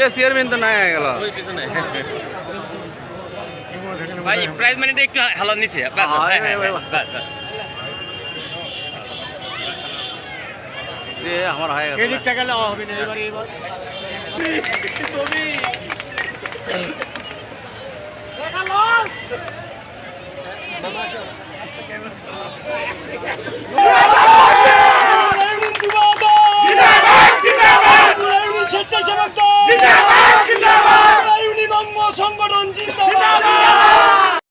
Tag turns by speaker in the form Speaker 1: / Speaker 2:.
Speaker 1: এ chairman তো নাই গেল।
Speaker 2: ভাই প্রাইজ মানিটা একটু হালাত নিচে বাস, বাস, হ্যাঁ, হ্যাঁ, হ্যাঁ।
Speaker 1: যে আমার হয়ে গেছে।
Speaker 3: এদিকটা গেলে হবে না এবার এবার। স্বেচ্ছাসেবক দল সংগঠন জিন্দাবাদ।